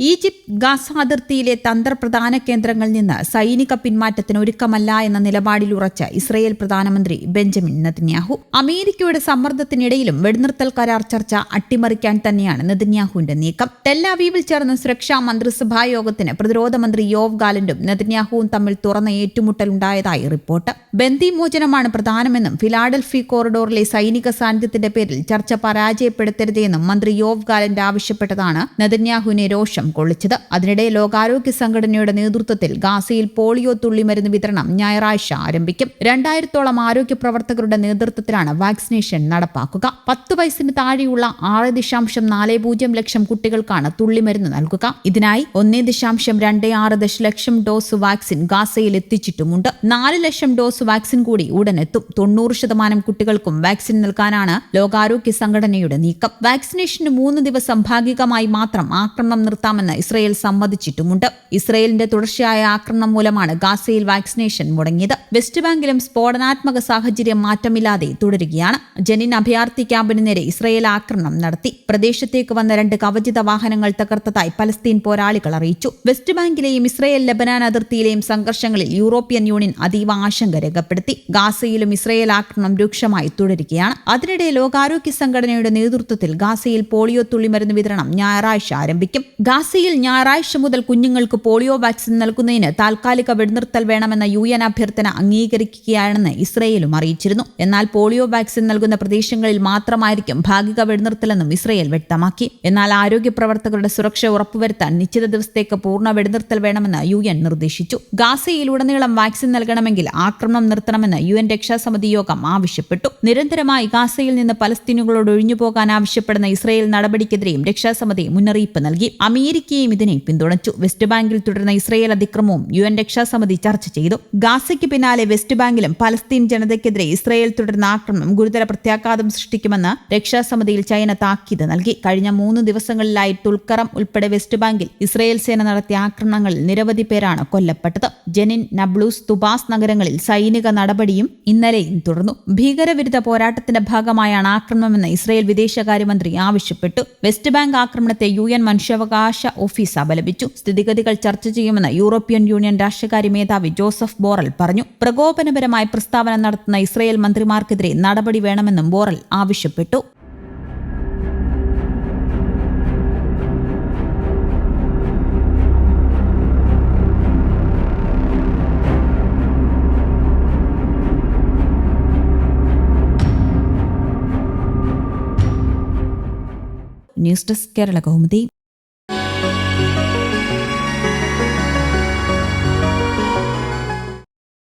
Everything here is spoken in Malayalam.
ഈജിപ്ത് ഗാസ അതിർത്തിയിലെ തന്ത്രപ്രധാന കേന്ദ്രങ്ങളിൽ നിന്ന് സൈനിക പിന്മാറ്റത്തിന് ഒരുക്കമല്ല എന്ന നിലപാടിൽ ഉറച്ച ഇസ്രയേൽ പ്രധാനമന്ത്രി ബെഞ്ചമിൻ നെതന്യാഹു അമേരിക്കയുടെ സമ്മർദ്ദത്തിനിടയിലും വെടിനിർത്തൽ കരാർ ചർച്ച അട്ടിമറിക്കാൻ തന്നെയാണ് നെതന്യാഹുവിന്റെ നീക്കം. ടെല്ലാവീവിൽ ചേർന്ന സുരക്ഷാ മന്ത്രിസഭാ യോഗത്തിന് പ്രതിരോധ മന്ത്രി യോവ് ഗാലൻഡും നെതന്യാഹുവും തമ്മിൽ തുറന്ന ഏറ്റുമുട്ടലുണ്ടായതായി റിപ്പോർട്ട്. ബന്ദിമോചനമാണ് പ്രധാനമെന്നും ഫിലാഡൽഫി കോറിഡോറിലെ സൈനിക സാന്നിധ്യത്തിന്റെ പേരിൽ ചർച്ച പരാജയപ്പെടുത്തരുതെന്നും മന്ത്രി യോവ് ഗാലൻഡ് ആവശ്യപ്പെട്ടതാണ്. നെതന്യാഹുവിനെ രോഷം കൊള്ളിച്ചത്. അതിനിടെ ലോകാരോഗ്യ സംഘടനയുടെ നേതൃത്വത്തിൽ ഗാസയിൽ പോളിയോ തുള്ളിമരുന്ന് വിതരണം ഞായറാഴ്ച ആരംഭിക്കും. രണ്ടായിരത്തോളം ആരോഗ്യ പ്രവർത്തകരുടെ നേതൃത്വത്തിലാണ് വാക്സിനേഷൻ നടപ്പാക്കുക. പത്ത് വയസ്സിന് താഴെയുള്ള ആറ് ദശാംശം നാല് പൂജ്യം ലക്ഷം കുട്ടികൾക്കാണ് തുള്ളിമരുന്ന് നൽകുക. ഇതിനായി ഒന്നേ ദശാംശം രണ്ട് ആറ് ദശലക്ഷം ഡോസ് വാക്സിൻ ഗാസയിൽ എത്തിച്ചിട്ടുമുണ്ട്. നാല് ലക്ഷം ഡോസ് വാക്സിൻ കൂടി ഉടൻ എത്തും. തൊണ്ണൂറ് ശതമാനം കുട്ടികൾക്കും വാക്സിൻ നൽകാനാണ് ലോകാരോഗ്യ സംഘടനയുടെ നീക്കം. വാക്സിനേഷന് മൂന്ന് ദിവസം ഭാഗികമായി മാത്രം ആക്രമണം നിർത്താമെന്ന് ഇസ്രയേൽ സമ്മതിച്ചിട്ടുമുണ്ട്. ഇസ്രയേലിന്റെ തുടർച്ചയായ ആക്രമണം മൂലമാണ് ഗാസയിൽ വാക്സിനേഷൻ മുടങ്ങിയത്. വെസ്റ്റ് ബാങ്കിലും സ്ഫോടനാത്മക സാഹചര്യം മാറ്റമില്ലാതെ തുടരുകയാണ്. ജനിൻ അഭയാർത്ഥി ക്യാമ്പിന് നേരെ ഇസ്രയേൽ ആക്രമണം നടത്തി. പ്രദേശത്തേക്ക് വന്ന രണ്ട് കവചിത വാഹനങ്ങൾ തകർത്തതായി പലസ്തീൻ പോരാളികൾ അറിയിച്ചു. വെസ്റ്റ് ബാങ്കിലെയും ഇസ്രയേൽ ലബനാൻ അതിർത്തിയിലെയും സംഘർഷങ്ങളിൽ യൂറോപ്യൻ യൂണിയൻ അതീവ ആശങ്ക രേഖപ്പെടുത്തി. ഗാസയിലും ഇസ്രയേൽ ആക്രമണം രൂക്ഷമായി തുടരുകയാണ്. അതിനിടെ ലോകാരോഗ്യ സംഘടനയുടെ നേതൃത്വത്തിൽ ഗാസയിൽ പോളിയോ തുള്ളിമരുന്ന് വിതരണം ഞായറാഴ്ച ആരംഭിക്കും. ഗാസയിൽ ഞായറാഴ്ച മുതൽ കുഞ്ഞുങ്ങൾക്ക് പോളിയോ വാക്സിൻ നൽകുന്നതിന് താൽക്കാലിക വെടിനിർത്തൽ വേണമെന്ന യു എൻ അഭ്യർത്ഥന അംഗീകരിക്കുകയാണെന്ന് ഇസ്രയേലും അറിയിച്ചിരുന്നു. എന്നാൽ പോളിയോ വാക്സിൻ നൽകുന്ന പ്രദേശങ്ങളിൽ മാത്രമായിരിക്കും ഭാഗിക വെടിനിർത്തലെന്നും ഇസ്രയേൽ വ്യക്തമാക്കി. എന്നാൽ ആരോഗ്യ പ്രവർത്തകരുടെ സുരക്ഷ ഉറപ്പുവരുത്താൻ നിശ്ചിത ദിവസത്തേക്ക് പൂർണ വെടിനിർത്തൽ വേണമെന്ന് യു എൻ നിർദ്ദേശിച്ചു. ഗാസയിലുടനീളം വാക്സിൻ നൽകണമെങ്കിൽ ആക്രമണം നിർത്തണമെന്ന് യു എൻ രക്ഷാസമിതി യോഗം ആവശ്യപ്പെട്ടു. നിരന്തരമായി ഗാസയിൽ നിന്ന് പലസ്തീനുകളോട് ഒഴിഞ്ഞുപോകാൻ ആവശ്യപ്പെടുന്ന ഇസ്രയേൽ നടപടിക്കെതിരെയും രക്ഷാസമിതി മുന്നറിയിപ്പ് നൽകി. അമേരിക്കയും ഇതിനെ പിന്തുണച്ചു. വെസ്റ്റ് ബാങ്കിൽ തുടരുന്ന ഇസ്രയേൽ അതിക്രമവും യു എൻ രക്ഷാസമിതി ചർച്ച ചെയ്തു. ഗാസയ്ക്ക് പിന്നാലെ വെസ്റ്റ് ബാങ്കിലും പലസ്തീൻ ജനതയ്ക്കെതിരെ ഇസ്രയേൽ തുടരുന്ന ആക്രമണം ഗുരുതര പ്രത്യാഘാതം സൃഷ്ടിക്കുമെന്ന് രക്ഷാസമിതിയിൽ ചൈന താക്കീത് നൽകി. കഴിഞ്ഞ മൂന്ന് ദിവസങ്ങളിലായി തുൽക്കറം ഉൾപ്പെടെ വെസ്റ്റ് ബാങ്കിൽ ഇസ്രയേൽ സേന നടത്തിയ ആക്രമണങ്ങളിൽ നിരവധി പേരാണ് കൊല്ലപ്പെട്ടത്. ജെനിൻ നബ്ലൂസ് തുബാസ് നഗരങ്ങളിൽ സൈനിക നടപടിയും ഇന്നലെയും തുടർന്നു. ഭീകരവിരുദ്ധ പോരാട്ടത്തിന്റെ ഭാഗമായാണ് ആക്രമണമെന്ന് ഇസ്രയേൽ വിദേശകാര്യമന്ത്രി ആവശ്യപ്പെട്ടു. വെസ്റ്റ് ബാങ്ക് ആക്രമണത്തെ യു എൻ മനുഷ്യാവകാശ ഓഫീസ് അപലപിച്ചു സ്ഥിതിഗതികൾ ചർച്ച ചെയ്യുമെന്ന് യൂറോപ്യൻ യൂണിയൻ രാഷ്ട്രകാര്യ മേധാവി ജോസഫ് ബോറൽ പറഞ്ഞു. പ്രകോപനപരമായ പ്രസ്താവന നടത്തുന്ന ഇസ്രയേൽ മന്ത്രിമാർക്കെതിരെ നടപടി വേണമെന്നും ബോറൽ ആവശ്യപ്പെട്ടു. News desk Kerala Kaumudi.